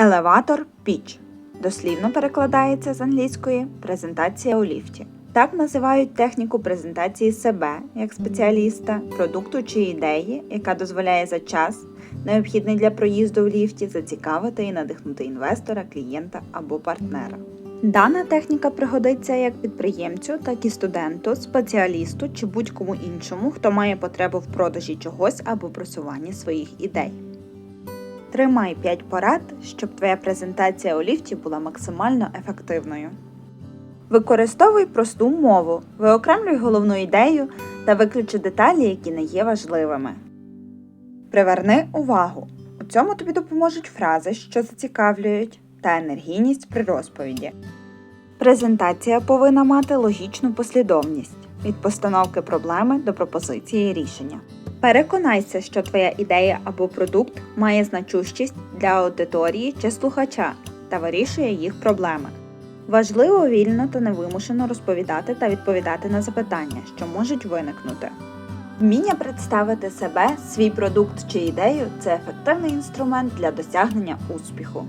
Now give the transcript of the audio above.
Елеватор піч дослівно перекладається з англійської презентація у ліфті. Так називають техніку презентації себе як спеціаліста, продукту чи ідеї, яка дозволяє за час, необхідний для проїзду в ліфті, зацікавити і надихнути інвестора, клієнта або партнера. Дана техніка пригодиться як підприємцю, так і студенту, спеціалісту чи будь-кому іншому, хто має потребу в продажі чогось або просуванні своїх ідей. Тримай 5 порад, щоб твоя презентація у ліфті була максимально ефективною. Використовуй просту мову, виокремлюй головну ідею та виключи деталі, які не є важливими. Приверни увагу. У цьому тобі допоможуть фрази, що зацікавлюють, та енергійність при розповіді. Презентація повинна мати логічну послідовність від постановки проблеми до пропозиції рішення. Переконайся, що твоя ідея або продукт має значущість для аудиторії чи слухача та вирішує їх проблеми. Важливо вільно та невимушено розповідати та відповідати на запитання, що можуть виникнути. Вміння представити себе, свій продукт чи ідею це ефективний інструмент для досягнення успіху.